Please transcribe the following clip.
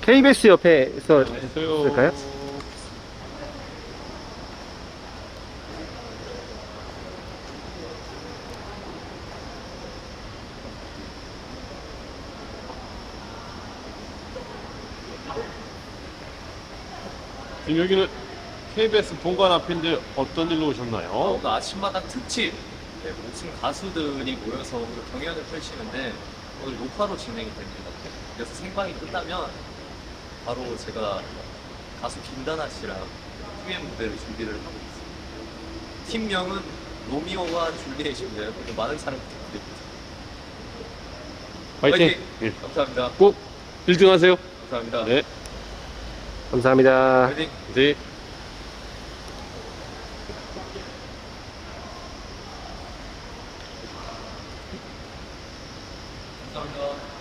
KBS 옆에서? 지금 여기는 KBS 본관 앞인데 어떤 일로 오셨나요? 오늘 아침마당 특집 네, 모든 가수들이 모여서 오늘 경연을 펼치는데 오늘 녹화로 진행이 됩니다. 그래서 생방이 끝나면 바로 제가 가수 김다나 씨랑 듀엣 무대를 준비를 하고 있습니다. 팀명은 로미오와 줄리엣인데요. 오늘 많은 사랑 부탁드립니다. 화이팅! 예. 감사합니다. 꼭 1등 하세요. 감사합니다. 네. 감사합니다. 화이팅! 네. 감사합니다.